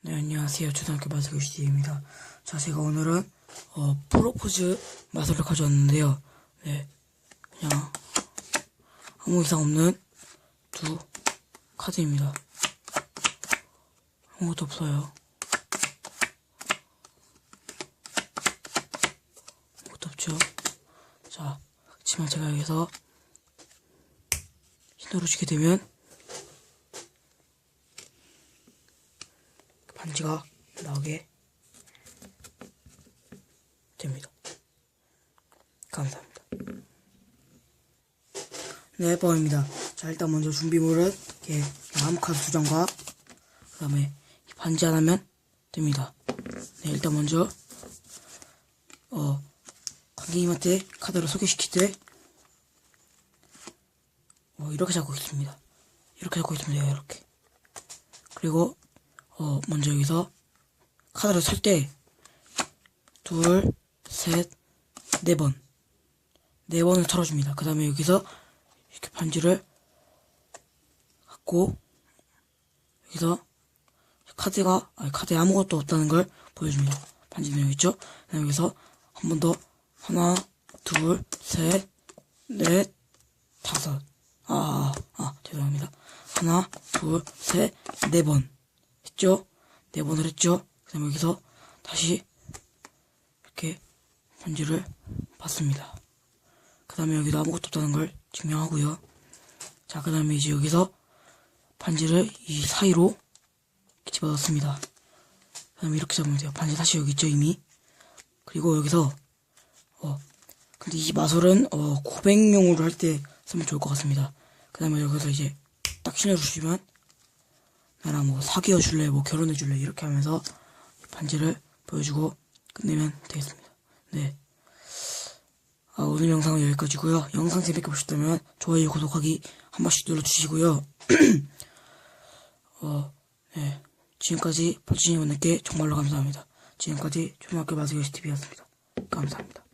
네, 안녕하세요. 초등학교 마술교시입니다. 자, 제가 오늘은, 어, 프로포즈 마술을 가져왔는데요. 네, 그냥, 아무 이상 없는 두 카드입니다. 아무것도 없어요. 아무것도 없죠? 자, 그렇지만 제가 여기서 신호를 주게 되면, 반지가 나오게 됩니다. 감사합니다. 네, 번입니다. 자, 일단 먼저 준비물은 이렇게 나무카드 두 장과 그 다음에 반지 하나면 됩니다. 네, 일단 먼저 어, 관객님한테 카드를 소개시킬 때 어, 이렇게 잡고 있습니다. 이렇게 잡고 있습니다. 이렇게. 그리고 어, 먼저 여기서 카드를 살 때, 둘, 셋, 네 번. 네 번을 털어줍니다. 그 다음에 여기서 이렇게 반지를 갖고, 여기서 카드가, 아니, 카드에 아무것도 없다는 걸 보여줍니다. 반지는 여기 있죠? 여기서 한 번 더, 하나, 둘, 셋, 넷, 다섯. 아, 아, 죄송합니다. 하나, 둘, 셋, 네 번. 했죠? 네 번을 했죠? 그 다음에 여기서 다시 이렇게 편지를 받습니다. 그 다음에 여기도 아무것도 없다는 걸 증명하고요. 자, 그 다음에 이제 여기서 반지를 이 사이로 집어넣습니다. 그 다음에 이렇게 잡으면 돼요. 반지 다시 여기 있죠, 이미. 그리고 여기서, 어, 근데 이 마술은, 어, 고백용으로 할 때 쓰면 좋을 것 같습니다. 그 다음에 여기서 이제 딱 신어주시면 나랑 뭐 사귀어 줄래, 뭐 결혼해 줄래 이렇게 하면서 반지를 보여주고 끝내면 되겠습니다. 네. 아, 오늘 영상은 여기까지고요. 영상 재밌게 보셨다면 좋아요, 구독하기 한 번씩 눌러주시고요. 어, 네. 지금까지 봐주신 분들께 정말로 감사합니다. 지금까지 초등학교 마술교시 TV였습니다. 감사합니다.